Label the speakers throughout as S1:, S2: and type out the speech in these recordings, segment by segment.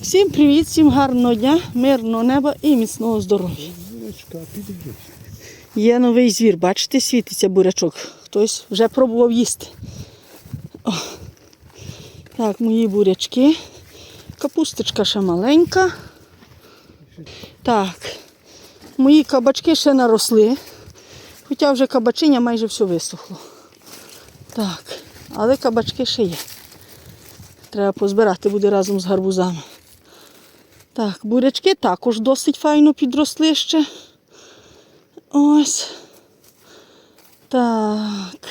S1: Всім привіт, всім гарного дня, мирного неба і міцного здоров'я. Є новий звір, бачите, світиться бурячок. Хтось вже пробував їсти. О. Так, мої бурячки. Капусточка ще маленька. Так, мої кабачки ще наросли. Хоча вже кабачиня майже все висохло. Так, але кабачки ще є. Треба позбирати буде разом з гарбузами. Так, бурячки також досить файно підросли ще. Ось. Так.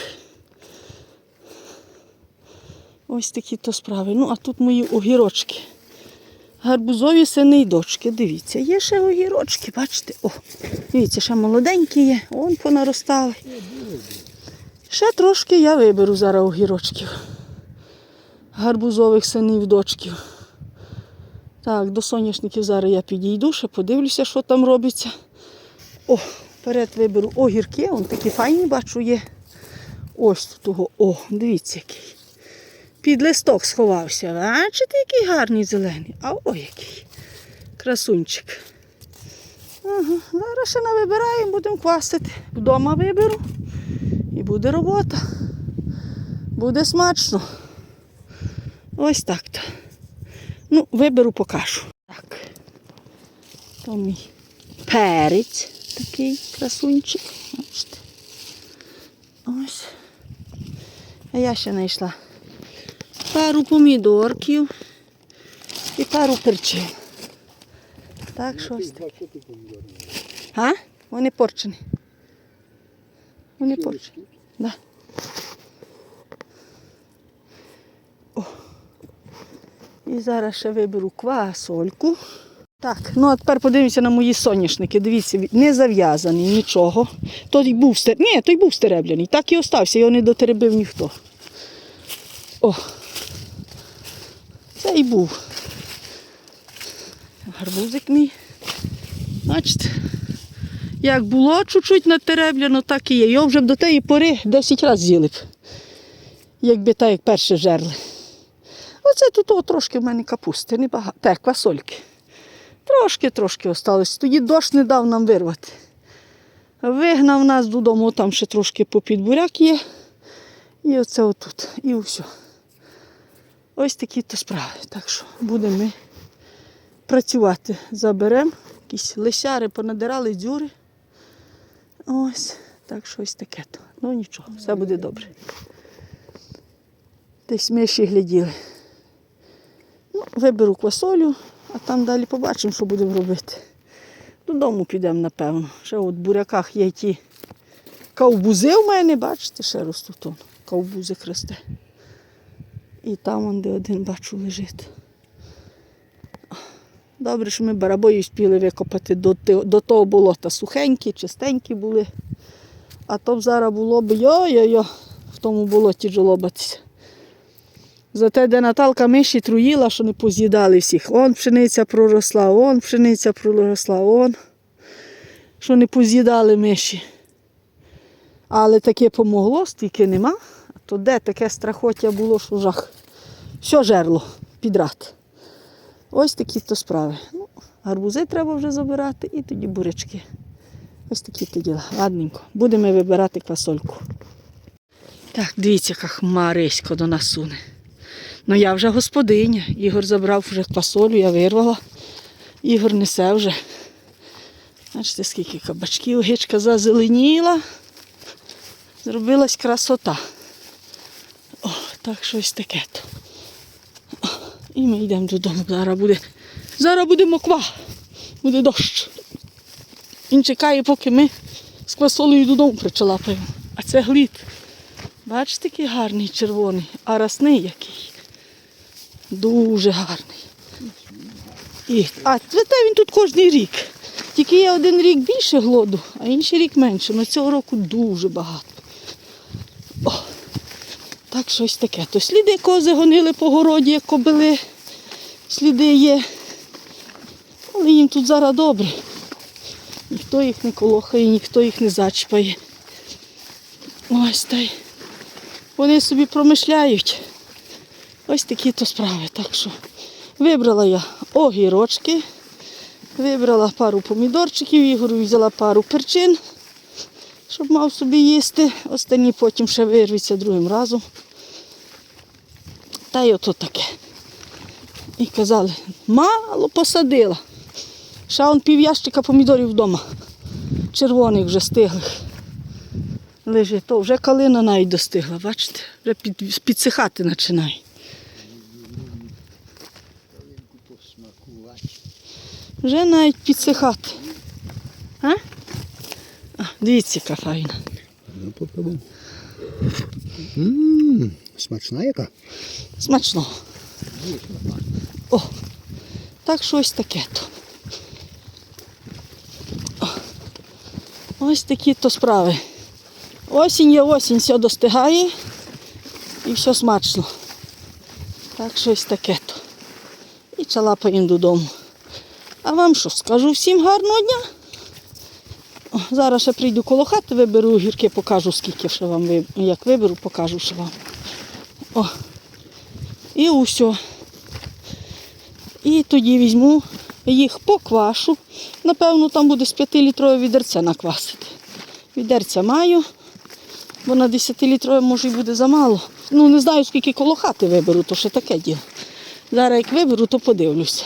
S1: Ось такі то справи. Ну, а тут мої огірочки. Гарбузові сини дочки. Дивіться, є ще огірочки, бачите? О, дивіться, ще молоденькі є. Вон понаростали. Ще трошки я виберу зараз огірочків. Гарбузових синів дочків. Так, до соняшників зараз я підійду, ще подивлюся, що там робиться. О, вперед виберу огірки, вон такі файні бачу є. Ось тут того. О, дивіться який. Під листок сховався. Бачите, який гарний зелений. А о який. Красунчик. Ага, зараз ще навибираємо, будемо квасити. Вдома виберу. І буде робота. Буде смачно. Ось так-то. Ну, виберу, покажу. Так. То мій перець такий красунчик. Бачите. Ось. А я ще знайшла пару помідорків і пару перчин. Так, щось таке. А? Вони порчені. Вони порчені. Да. І зараз ще виберу квасольку. Так, ну а тепер подивимося на мої соняшники. Дивіться, не зав'язаний, нічого. Той був стер... Ні, той був стеребляний. Так і остався, його не дотеребив ніхто. О! Це і був. Гарбузик мій. Бачите? Як було чуть-чуть натеребляно, так і є. Його вже б до тієї пори 10 разів з'їли б. Якби так, як перше жерли. Оце тут трошки в мене капусти, небагато. Так, квасольки. Трошки-трошки осталось. Тоді дощ не дав нам вирвати. Вигнав нас додому, там ще трошки попід буряк є. І оце отут. І все. Ось такі то справи. Так що будемо ми працювати. Заберемо. Якісь лисяри понадирали дзюри. Ось. Так що ось таке то. Ну нічого, все буде добре. Десь ми ще гляділи. Ну, виберу квасолю, а там далі побачимо, що будемо робити. Додому підемо, напевно. Ще от в буряках є ті ковбузи в мене, бачите, ще ростуть он. Ковбузик росте. І там де один бачу лежить. Добре, що ми барабої спіли викопати до, до того болота. Сухенькі, чистенькі були. А то б зараз було б йо-йо-йо в тому болоті жолобатися. Зате, де Наталка миші труїла, що не поз'їдали всіх. Он пшениця проросла, он пшениця проросла, он. Що не поз'їдали миші. Але таке помогло, стільки нема. А то де таке страхоття було, що жах. Все жерло підрад. Ось такі то справи. Ну, гарбузи треба вже забирати і тоді бурячки. Ось такі то діла. Ладненько. Будемо вибирати квасольку. Так, дивіться, яка хмарисько до нас суне. Ну я вже господиня. Ігор забрав вже квасолю, я вирвала. Ігор несе вже. Бачите, скільки кабачків, гичка зазеленіла. Зробилась красота. О, так щось таке то. І ми йдемо додому. Зараз буде. Зараз буде моква. Буде дощ. Він чекає, поки ми з квасолею додому причалапаємо. А це глід. Бачите, який гарний червоний, а росний який. Дуже гарний. І, а цвіте він тут кожен рік. Тільки є один рік більше глоду, а інший рік менше. Но цього року дуже багато. О, так щось таке. То сліди кози гонили по городі, як кобили. Сліди є. Але їм тут зараз добре. Ніхто їх не колохає, ніхто їх не зачіпає. Ось та й вони собі промишляють. Ось такі то справи. Так що вибрала я огірочки. Вибрала пару помідорчиків, Ігору взяла пару перчин, щоб мав собі їсти. Останні потім ще вирвіться другим разом. Та й ото таке. І казали, мало посадила. Ще он пів ящика помідорів вдома. Червоних вже стиглих. Лежить, то вже калина навіть достигла, бачите? Вже підсихати починає. Вже навіть підсихати. А? А, дивіться, яка файна.
S2: Ну. Ммм, смачна яка?
S1: Смачно. О, так щось таке то. О, Ось такі то справи. Осінь є осінь, все достигає і все смачно. Так щось таке то. І чалапаємо додому. А вам що скажу? Всім гарного дня. Зараз ще прийду коло хати, виберу огірки, покажу, скільки ще вам як виберу, покажу ще вам. О. І усе. І тоді візьму їх поквашу. Напевно, там буде з 5-літрове відерце наквасити. Відерця маю, бо на 10-літрове може і буде замало. Ну, не знаю, скільки коло хати виберу, то ще таке діло. Зараз як виберу, то подивлюся.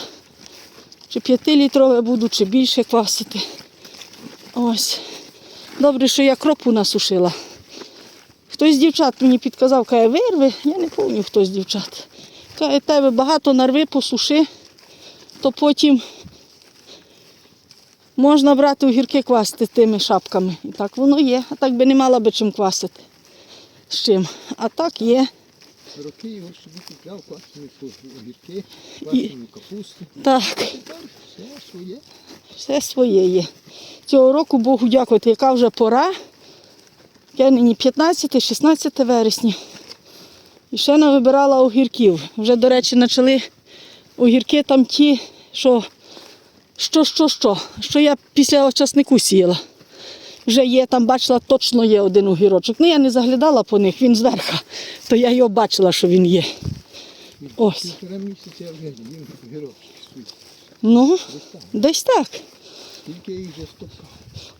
S1: Чи 5-літрове буду, чи більше квасити. Ось. Добре, що я кропу насушила. Хтось з дівчат мені підказав, каже, вирви, я не пам'ятаю, хто з дівчат. Каже, тебе багато нарви, посуши, то потім можна брати огірки квасити тими шапками. І так воно є. А так би не мала би чим квасити. З чим. А так є.
S2: Роки його собі купляв, квасені огірки, квасені капусту.
S1: Так,
S2: Все своє.
S1: все своє є. Цього року Богу дякувати, яка вже пора. Я нині 15-16 вересня. І ще не вибирала огірків. Вже, до речі, почали огірки там ті, що, що, що, що, що я після часнику сіяла. Вже є, там бачила, точно є один огірочок. Ну, я не заглядала по них, він зверху, то я його бачила, що він є. Ось. Ну,
S2: Десь так. я їх вже стопкав.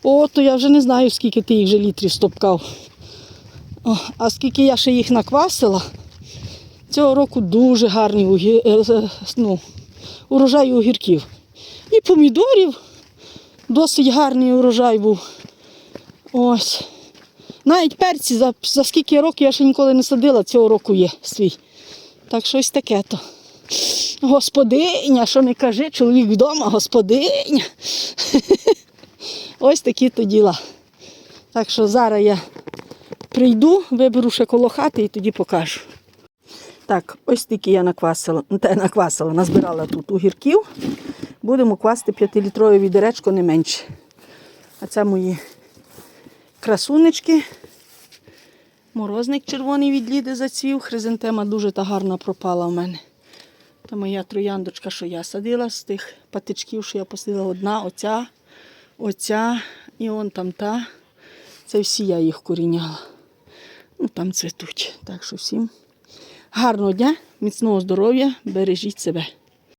S1: О, то я вже не знаю, скільки ти їх вже літрів стопкав. О, а скільки я ще їх наквасила, цього року дуже гарний угі... е, е, ну, урожай огірків. І помідорів досить гарний урожай був. Ось. Навіть перці за, за скільки років я ще ніколи не садила, цього року є свій. Так щось таке то. Господиня, що не кажи, чоловік вдома, господиня. Ось такі то діла. Так що зараз я прийду, виберу ще коло хати і тоді покажу. Так, ось такі я наквасила, те наквасила, назбирала тут огірків. Будемо квасти 5-літрове відеречко не менше. А це мої красунечки. Морозник червоний від ліди зацвів. Хризантема дуже та гарна пропала в мене. Та моя трояндочка, що я садила з тих патичків, що я посадила одна, оця, оця і он там та. Це всі я їх коріняла. Ну, там цвітуть. Так що всім гарного дня, міцного здоров'я, бережіть себе.